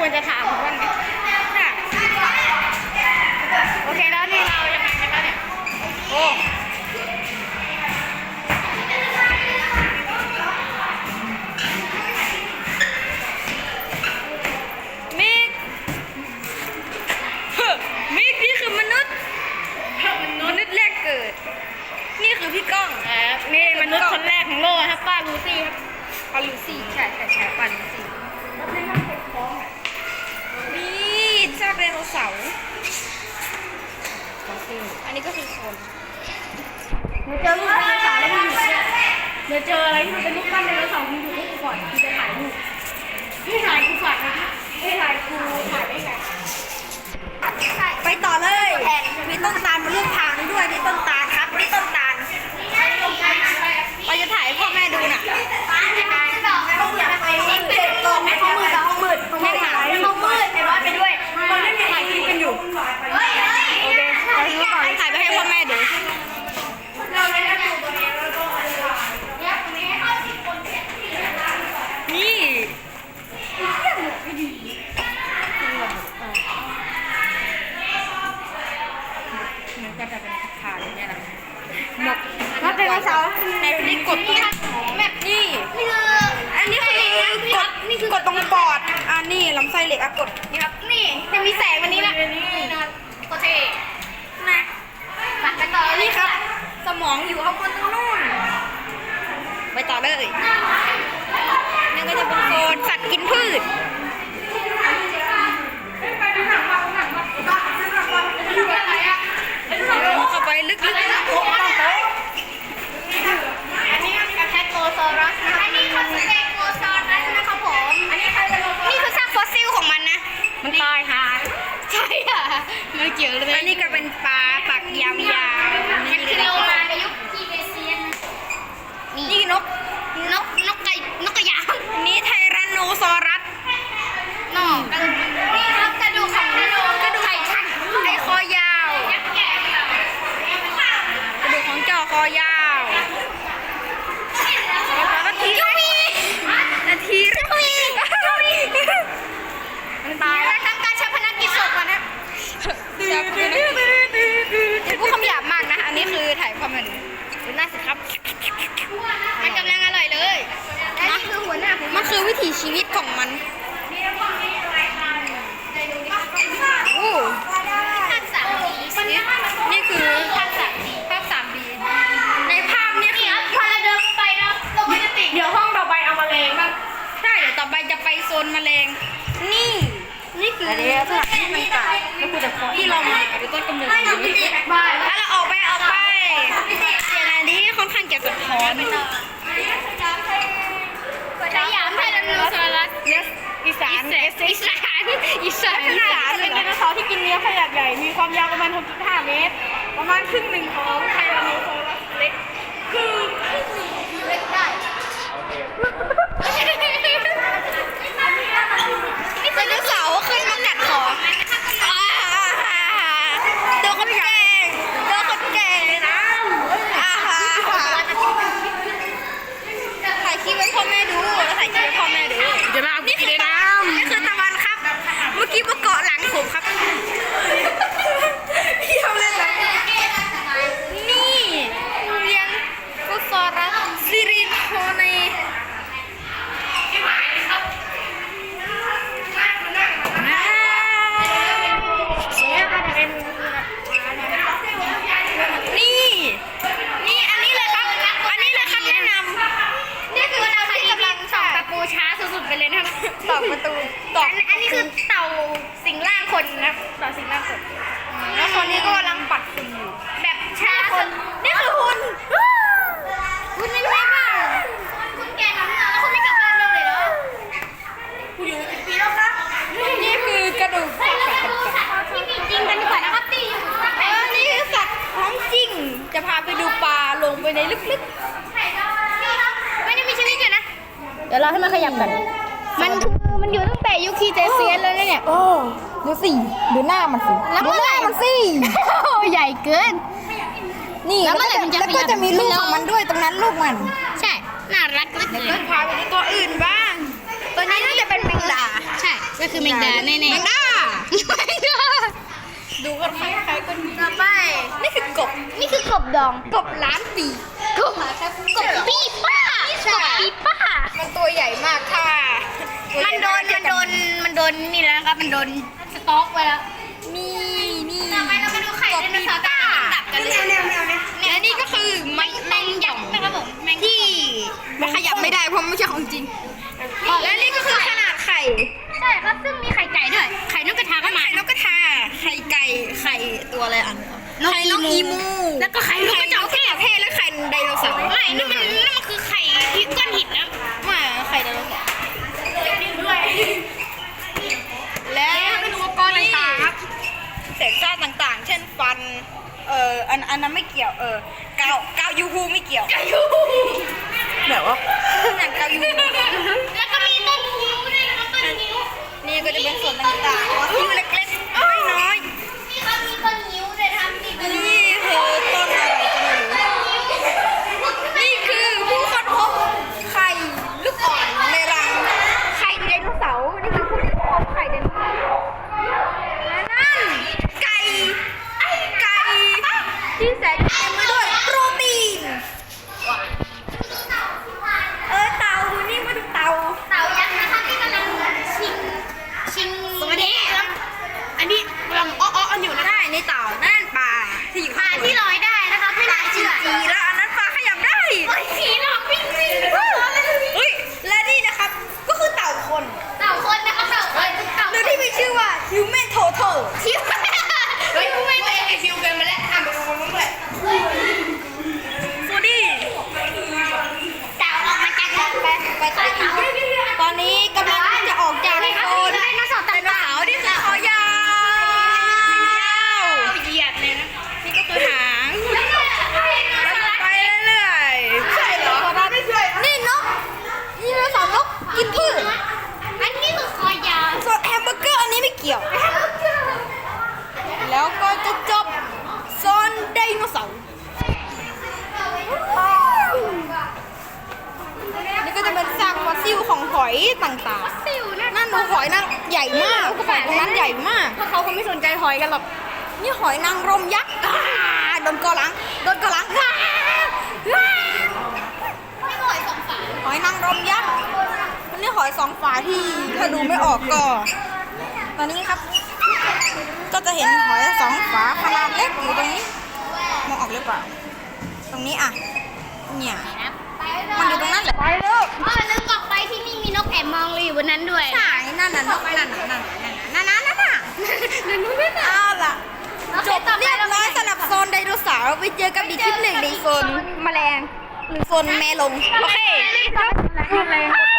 ควรจะถามผมบ้างไหมค่ะโอเคแล้วนี่เรายังไงกันแล้วเนี่ย โอ้มิกเฮ้อมิกนี่คือมนุษย์มนุษย์แรกเกิด นี่คือพี่ก้องครับนี่มนุษย์คนแรกของโลกครับป้าลูซี่ครับปาลูซี่ใช่ใช่ใช่ปาลูซี่นี่ซากไดโนเสาร์อันนี้ก็คือคนเจอลูกไดโนเสาร์แล้วมึงอยู่เนี่ยเดี๋ยวเจออะไรที่มันเป็นลูกปั้นไดโนเสาร์มึงอยู่กูก่อนกูจะถ่ายรูปพี่ถ่ายกูก่อนนะพี่ถ่ายกูถ่ายได้ไงไปต่อเลยมีต้นตาลมาร่วมทางด้วยนี่ต้นตาลครับนี่ต้นตาลเราจะถ่ายให้พ่อแม่ดูน่ะ เจ็บตรงห้องมืดกับห้องมืดห้องมืดห้องมืดไอ้บอสไปด้วยมันไม่มีถ่ายคลิปกันอยู่ โอเคเราดูก่อนถ่ายไปให้พ่อแม่ดู เราเลยนะอยู่ตรงนี้แล้วก็ นี่มันก็จะเป็นฐานอย่างเงี้ยนะหมก รถไดโนเสาร์ ในนี่กดตรงแบบนี่ นี่คืออันนี้คือกดนี่คือกดตรงปอดอันนี้ลำไส้เหล็กอะกดนี่ครับนี่จะมีแสงวันนี้นะนี่นะโคเท่นะไปต่อนี่ครับ สมองอยู่ข้างบนตรงนู้นไปต่อเลยนี่ก็จะเป็นโซนสัตว์กินพืชเข้าไปลึกๆอันนี้กับแทโกซอรัสนะคะอันนี้คือสเตโกซอรัสนะครับผม อันนี้ใครเป็นนี่คือซากฟอสซิลของมันนะ มันตายหาย ใช่ค่ะ ไม่เกี่ยวเลยอันนี้ก็เป็นปลาปากยาวๆมันคือโลมาในยุคกีเบเซียนนี่นกนก ถีชีวิตของมันโอ้ภาคสามดีนี่คือภาคสามดีภาพ 3D ในภาพนี่นี่คือครับพอเราเดินไปนะเราก็จะติดเดี๋ยวห้องต่อไปเอามาเลงบ้างใช่เดี๋ยวต่อไปจะไปโซนแมลง นี่ นี่คือสถานที่มันต่างที่เรามาหรือต้นกำเนิดของมันบ้าแล้วเราออกไปออกไปอย่างอันนี้ค่อนข้างจะสะท้อนสยามไทย อีสานอีสานอีสานอีสานเลยเป็นไดโนเสาร์ที่กินเนื้อขนาดใหญ่ มีความยาวประมาณ 6.5 เมตร ประมาณครึ่งหนึ่งของไทแรนโนซอรัสเล็ก คือครึ่งหนึ่งของเล็กได้ไดโนเสาร์ขึ้นมากัดคออ่าโดนคนแก่โดนคนแก่นะอ่าถ่ายคลิปไว้พ่อแม่ดูแล้วถ่ายคลิปไว้พ่อแม่ดู เดี๋ยวมาเอา นี่คือตะนี่คือตะวันครับ เมื่อกี้มาเกาะหลังผมครับพี่ทำเล่นอะไรนี่เรียนฟุตซอรัสซิริโทในอ่านี่ นี่อันนี้เลยครับ อันนี้เลยครับแนะนำ นี่คือเราที่กำลังส่องตะปูช้าสุดๆไปเลยนะครับ ตอกประตูตอก อันอันนี้คือเต่าสิงร่างคนนะครับเต่าสิงร่างคน แล้วคนนี้ก็กำลังปัดฝุ่นอยู่ แบบช้าสุด นี่คือหุ่น คุณไม่รู้บ้างคุณแก่ทำงานแล้วคุณไม่กลับบ้านบ้างเลยเหรอ กูอยู่สิบปีแล้วนะนี่คือกระดูก เฮ้ยเราไปดูสัตว์ที่มีจริงกันดีกว่านะครับที่อยู่ข้างใน เออนี่คือสัตว์ของจริง จะพาไปดูปลา ลงไปในลึกนี่ครับไม่ได้มีชีวิตอยู่นะเดี๋ยวเราให้มันขยับกัน มันคือมันอยู่ตั้งแต่ยุคคีเจเซียนเลยนะเนี่ยโอ้ดูสิดูหน้ามันสิแล้วเมื่อไหร่มันสิใหญ่เกิน นี่แล้วเมื่อไหร่มันจะแล้วก็ขยับจะมีลูกของมันด้วยตรงนั้นลูกมัน ใช่ น่ารักเหลือเกินพาไปดูตัวอื่นบ้าง ตัวนี้น่าจะเป็นแมงดา ใช่ ก็คือแมงดาแน่ๆแมงดาแมงดา ดูกันคล้ายๆกันต่อไป นี่คือกบ นี่คือกบดองกบล้านปีกบกบปีป้ากบปีป้า มันตัวใหญ่มากค่ะ มันโดน มันโดน มันโดนนี่แล้วนะครับ มันโดนสต็อกไปแล้ว นี่นี่ต่อไปเรามาดูไข่ไดโนเสาร์กันดับกันเลยและนี่ก็คือแมงแมงหยำนะครับผมแมงที่มันขยับไม่ได้เพราะไม่ใช่ของจริง และนี่ก็คือขนาดไข่ นนกไข่นกอีอีมูมู แล้วก็ไข่นกกระจอกเทศเทศและไข่ไดโนเสาร์ไม่นั่นมันนั่นมันคือไข่ที่ก้อนหินนะมาไข่ไดโนเสาร์ด้วยและเป็นอุปกรณ์ต่างๆครับเศษซากต่างๆ เช่นฟัน เอออันอันนั้นไม่เกี่ยว เออกาวกาวยูฮูไม่เกี่ยวแบบว่าหนังกาวยูฮูแล้วก็มีต้นนิ้วด้วยนะครับต้นนิ้วนี่ก็จะเป็นส่วนต่างๆว่าที่เล็กๆไม่น้อย นี่ครับมีต้นนิ้วด้วยนะครับนี่ต้นนิ้ว นี่คือต้นอะไรก็ไม่รู้ นี่คือผู้ค้นพบไข่ลูกอ่อนในรังไข่ไดโนเสาร์นี่คือผู้ที่พบไข่ไดโนเสาร์และนั่นไก่ไก่ที่แสนเต็มไปด้วยโปรตีนเออเต่าดูนี่มาดูเต่า เต่ายักษ์นะครับที่กำลังชิงชิง สวัสดี ครับอันนี้กำลังอ้อๆกันอยู่นะ ได้ในเต่านั่นปลาที่อยู่ ปลา ข้างบน ที่ลอยได้นะครับไม่น่า จี เชื่อ จีแล้วอันนั้นปลาขยับได้ โอ้ยผีหลอกวิ่งวิ่ง เฮ้ยและนี่นะครับ ก็คือเต่าคน เต่าคนนะครับเต่าคนเต่า โดยที่มีชื่อว่า Human Total ชิวเฮ้ยไม่ไม่ไอชิวเกินมาแล้วอ่านไปคนนู้นเลย ฟูดี้ เต่าออกมาจากกันไป ไปต่ออีกตอนนี้กำลังจะออกจาก นี่ครับ โซน ไดโนเสาร์ ไดโนเสาร์ที่คือคอยาว เหยียดเลยนะ นี่ก็คือหาง แล้วก็ไดโนเสาร์ ไปเรื่อยๆใช่เหรอไม่ใช่นี่นกนี่ไดโนเสาร์นกกินพืช อันนี้คือคอยาว ส่วนแฮมเบอร์เกอร์อันนี้ไม่เกี่ยว แล้วก็จะจบโซนไดโนเสาร์นี่ก็จะเป็น ซากฟอสซิลของหอยต่างๆสิวนะนั่นหนูหอยนางใหญ่มากหอยตรงนั้นใหญ่มากเพราะเขาคงไม่สนใจหอยกันหรอกนี่หอยนางรมยักษ์อ่าโดนกอหลังโดนกอหลังอ่าอ่าไม่หอยสองฝาหอยนางรมยักษ์อันนี่หอยสองฝาที่ถ้าดูไม่ออกก็ ตอนนี้ครับ ก็จะเห็นหอยสองฝาขนาดเล็กอยู่ตรงนี้มองออกหรือเปล่า ตรงนี้อะเนี่ยมันอยู่ตรงนั้นแหละไปเลิก นนั้นด้วยใช่นั่นน่ะนกนั่นน่ะนั่นน่ะนั่นน่ะนั่นน่ะนั่นน่ะนั่นนู่นนั่นน่ะเอาล่ะโอเคจบต่อไปเรียบเราร้อยสำหรับโซนไดโนเสาร์ไปเจอกันอีกคลิปหนึ่งในโซนแมลงหรือโซนแมลงโอเคแรง